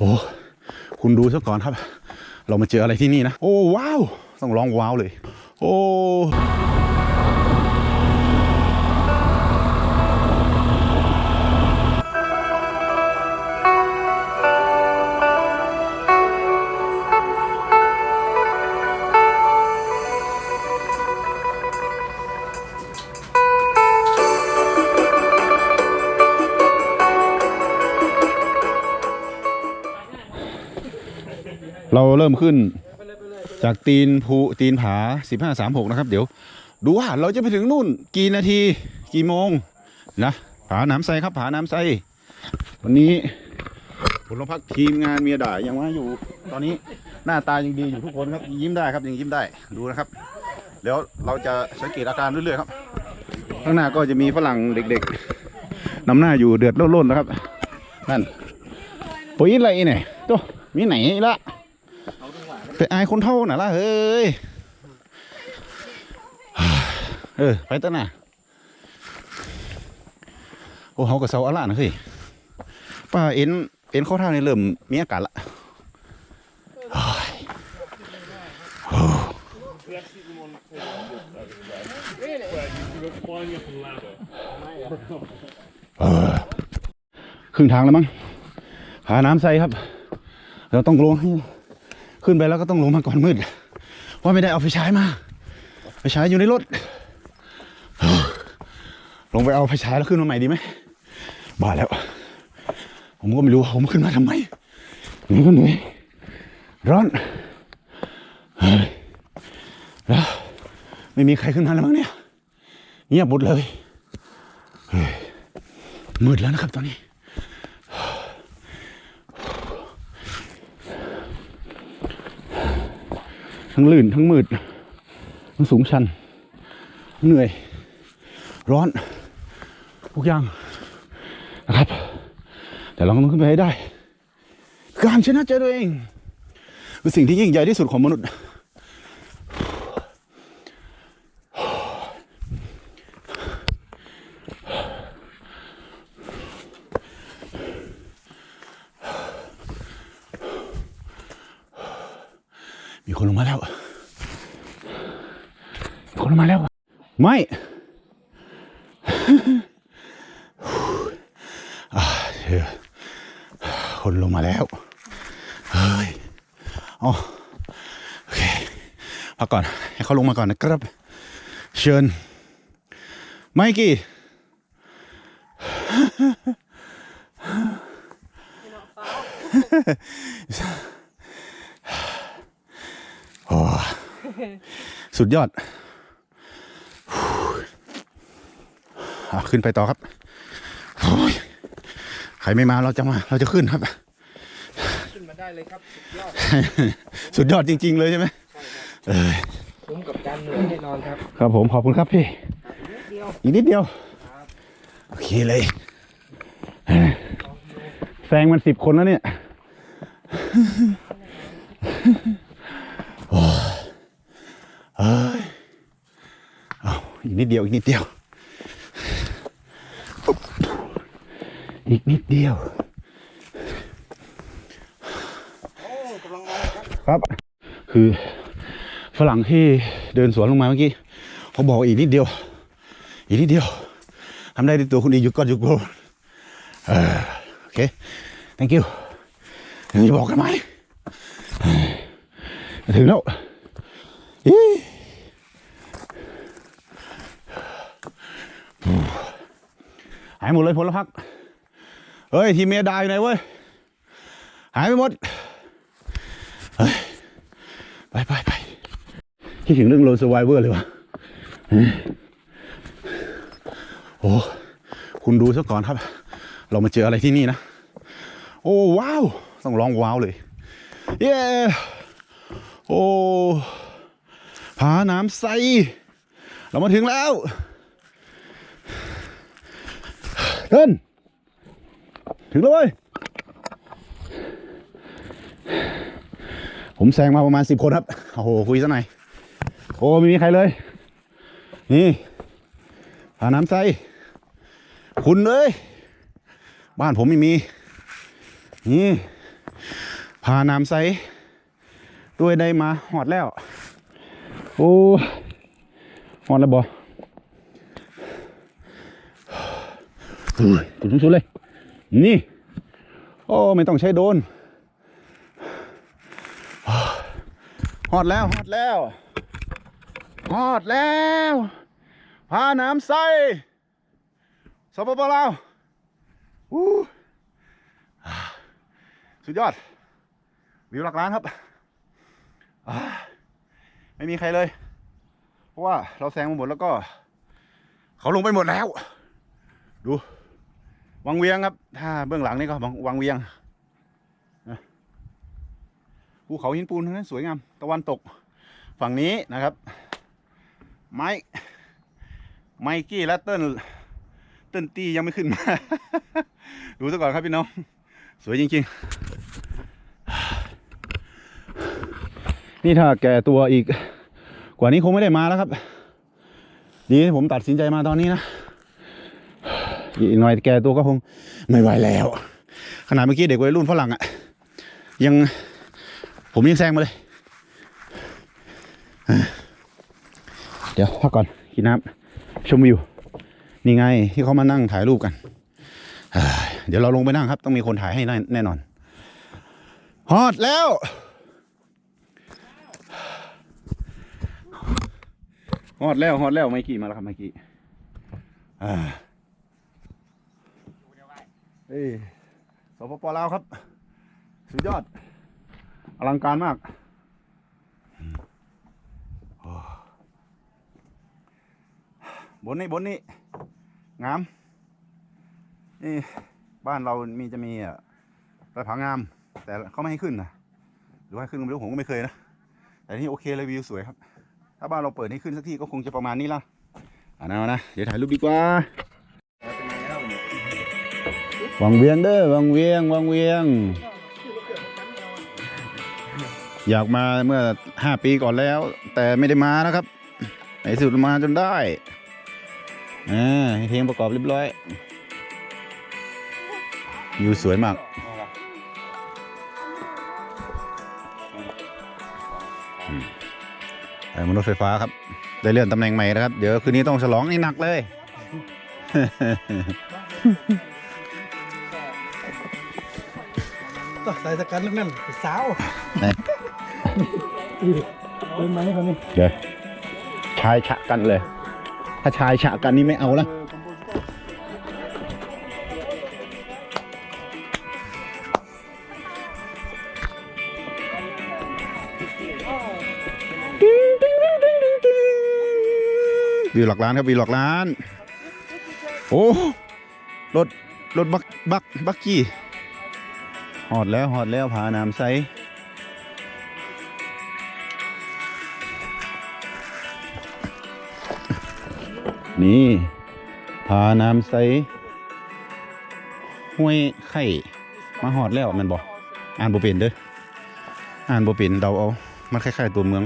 โอ้คุณดูซะก่อนครับ เรามาเจออะไรที่นี่นะ โอ้ว้าว ต้องร้องว้าวเลย โอ้ เราเริ่มขึ้นจากตีนภูตีนผา 1536 นะครับ เดี๋ยว ดูว่าเราจะไปถึงนู่นกี่นาทีกี่โมงนะผาน้ำไซครับผาน้ำไซวันนี้ผลพักทีมงานเมียด่ายังว่าอยู่ ตอนนี้หน้าตายังดีอยู่ทุกคนครับยิ้มได้ครับยังยิ้มได้ดูนะครับเดี๋ยวเราจะสังเกตอาการเรื่อยๆครับ ข้างหน้าก็จะมีฝรั่งเด็กๆนำหน้าอยู่เดือดร้อนๆนะครับนั่นปุ๋ยอะไรเนี่ยตัวมีไหนละ ไปอายคนเท่าน่ะล่ะเฮ้ย เออ ไปตั้งน่ะ โอ้เขากับเสาอะล่ะนะสิป้าเอ็น เอ็นเข้าท่านี่เริ่มมีอาการละเฮ้ยโอ้เออครึ่งทางแล้วมั้ง หาน้ำใส่ครับ เราต้องลงให้ ขึ้นไปแล้วก็ต้องลงมาก่อนมืดเพราไม่ได้เอาไฟฉายมาไฟฉายอยู่ในรถ ลงไปเอาไฟฉายแล้วขึ้นมาใหม่ดีไหมบ้าแล้ว ผมก็ไม่รู้ผมขึ้นมาทำไมหนื่อยก็หนื่อยร้อนแล้วไม่มีใครขึ้นมาแล้วมั้งเนี่ยเงียบหมดเลยมืดแล้วนะครับตอนนี้ ทั้งลื่นทั้งมืดทั้งสูงชัน เหนื่อย ร้อนทุกอย่างนะครับ แต่เราก็ต้องขึ้นไปให้ได้ การชนะใจตัวเองเป็นสิ่งที่ยิ่งใหญ่ที่สุดของมนุษย์ มีคนลงมาแล้ว มีคนลงมาแล้วไม่อ่าเดี๋ยวคนลงมาแล้ว เฮ้ยอ๋อโอเคพักก่อน ให้เขาลงมาก่อนนะครับ เชิญ ไมกี้ โอ้สุดยอดอะ ขึ้นไปต่อครับโอ้ยใครไม่มาเราจะมา เราจะขึ้นครับ ขึ้นมาได้เลยครับ สุดยอด สุดยอดจริง ๆ เลยใช่ไหมเออคุ้มกับการเหนื่อยแน่นอนครับ ครับผมขอบคุณครับพี่นิดเดียวอีกนิดเดียว โอเคเลยแซงมันสิบคนแล้วเนี่ยโอ้ยเอ้ยเอาอีกนิดเดียว อีกนิดเดียว อีกนิดเดียว ครับ คือฝรั่งที่เดินสวนลงมาเมื่อกี้เขาบอกอีกนิดเดียว อีกนิดเดียวทำได้ด้วยตัวคุณเองอยู่ก่อนอยู่ก่อนโอเค thank you เดี๋ยวจะบอกกันไหมเฮ้ยถึงแล้วอีหายหมดเลยพลพัก เฮ้ย ทีเมียดายไหนเว้ย หายไปหมด เฮ้ย ไปไปไปคิดถึงเรื่องโลสไวเวอร์เลยวะโอ้คุณดูซะก่อนครับ เรามาเจออะไรที่นี่นะ โอ้ว้าว ต้องร้องว้าวเลย เย้ โอ้ผาน้ำใส เรามาถึงแล้วเดิน ถึงแล้วเว้ย ผมแซงมาประมาณสิบคนครับ โอ้โห คุยซะหน่อย โอ้ไม่มีใครเลย นี่หาน้ำใสคุณเลย บ้านผมไม่มี นี่พาน้ำใสด้วยได้มาหอดแล้ว โอ้หอดแล้วบ่เฮ้ยสุดๆเลย นี่ โอ้ ไม่ต้องใช้โดนหอดแล้วหอดแล้วหอดแล้วพาน้ำใสสปปลาวอู้สุดยอด วิวหลักล้านครับ ไม่มีใครเลย เพราะว่าเราแซงมาหมดแล้วก็ เขาลงไปหมดแล้ว ดู วังเวียงครับ ถ้าเบื้องหลังนี่ก็วังวงเวียงภูเขาหินปูนทั้งนั้นสวยงาม ตะวันตกฝั่งนี้นะครับ ไม้ไมกี้และเติ้ลเติ้ลตี้ยังไม่ขึ้นมาดูซะก่อนครับพี่น้อง สวยจริง ๆ นี่ถ้าแก่ตัวอีก กว่านี้คงไม่ได้มาแล้วครับ ดีที่ผมตัดสินใจมาตอนนี้นะ อีกหน่อยแกตัวก็คงไม่ไหวแล้ว ขนาดเมื่อกี้เด็กวัยรุ่นฝรั่งอะ่ะ ยังผมยังแซงมาเลย เดี๋ยวพักก่อนกินน้ำชมวิว นี่ไงที่เขามานั่งถ่ายรูปกัน เดี๋ยวเราลงไปนั่งครับ ต้องมีคนถ่ายให้แน่นอนฮอดแล้วฮอดแล้วฮอดแล้วไมค์กี้มาแล้วครับไมค์กี้อ่า เอ้สปปลาวครับ สุดยอด อลังการมากโอ้บนนี้บนนี้ งาม นี่ บ้านเรามีจะมีอะปลายผางาม แต่เขาไม่ให้ขึ้นนะหรือว่าขึ้นก็ไม่รู้ผมก็ไม่เคยนะ แต่นี่โอเคเลยวิวสวยครับ ถ้าบ้านเราเปิดให้ขึ้นสักที่ก็คงจะประมาณนี้ละอ่านะนะ เดี๋ยวถ่ายรูปดีกว่า วังเวียงเด้อวังเวียงวังเวียง อยากมาเมื่อห้าปีก่อนแล้ว แต่ไม่ได้มานะครับในสุดมาจนได้อ่าเพลงประกอบเรียบร้อยวิวสวยมากอืมไอ้มนุษย์ไฟฟ้าครับ ได้เลื่อนตำแหน่งใหม่นะครับ เดี๋ยวคืนนี้ต้องฉลองนี่หนักเลย ใส่สกันนั่นสาวไหนเป็นไหมคนนี้เดี๋ยวชายฉะกันเลย ถ้าชายฉะกันนี่ไม่เอาละวิวหลักล้านครับวิวหลักล้าน โอ้รถรถบักบักบักกี้ หอดแล้วหอดแล้วผาน้ำใสนี่ผาน้ำใสห้วยไข่มาหอดแล้วมันบอกอ่านบ่เป็นเด้ออ่านบ่เป็นเดาเอา มันคล้ายๆตัวเมือง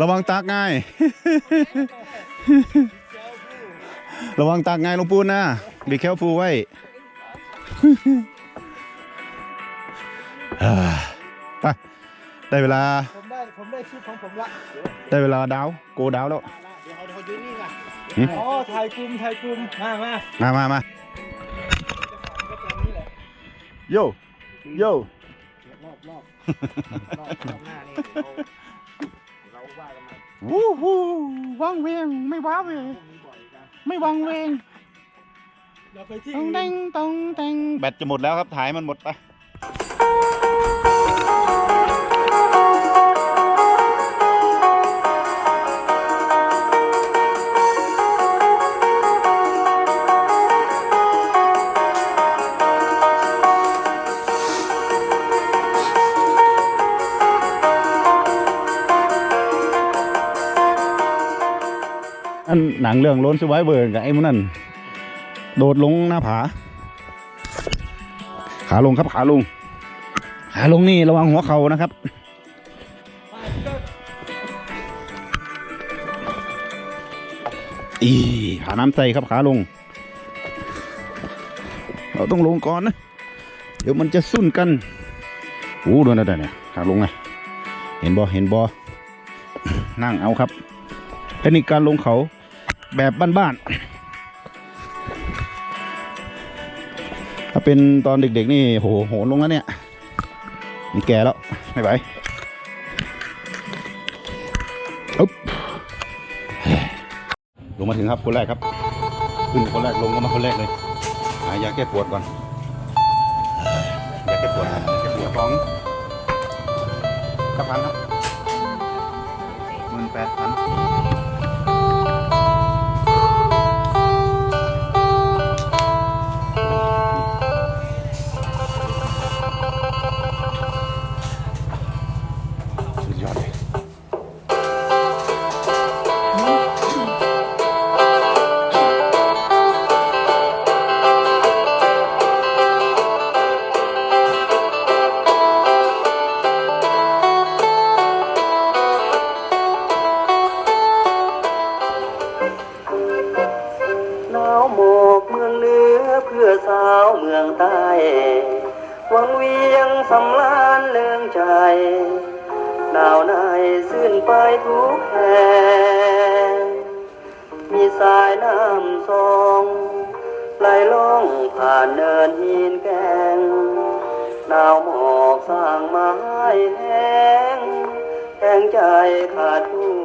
ระวังตากง่าย ระวังตากง่ายหลวงปูนนะบีแคลฟูไว้อ่าไปได้เวลา ผมได้ผมได้คลิปของผมละ ได้เวลาดาว โกดาวแล้ว เดี๋ยวเอาเดี๋ยวยืนนี่ก่อนหืมอ๋อถ่ายกลุ่มถ่ายกลุ่มมามามามามาก็ตรงนี้แหละโยโยรอบรอบรอบรอบหน้านี่เราเรา ว่ากันใหม่วู้วู้วังเวงไม่ว้าเวงพวกนี้บ่อยจังไม่วังเวงเราไปที่ตองแตงตองแตงแบตจะหมดแล้วครับถ่ายมันหมดไป อันหนังเรื่องโลนสไวเบิร์กับไอ้มันนั่นโดดลงหน้าผา ขาลงครับขาลง ขาลงนี่ระวังหัวเข่านะครับอีผาน้ำใสครับขาลง เราต้องลงก่อนนะ เดี๋ยวมันจะสุ่นกันโอ้ดูนะเดี๋ยวนี่ยขาลงไงเห็นบอเห็นบอนั่งเอาครับเทคนิคการลงเขา แบบบ้านๆถ้าเป็นตอนเด็กๆนี่โหโหนลงแล้วเนี่ยมันแก่แล้วไม่ไหวอ๊บลงมาถึงครับคนแรกครับ ขึ้นคนแรกลงก็มาคนแรกเลยหายาแก้ปวดก่อนยาแก้ปวดยาแก้ปวดของกระพันครับหมื่นแปดพัน หนาวในายสิ้นไปทุกแห่ง มีสายน้ำทรงไหลล่องผ่านเนินหินแกงหนาวหมอกสร้างไม้แห้งแห้งใจขาดผู้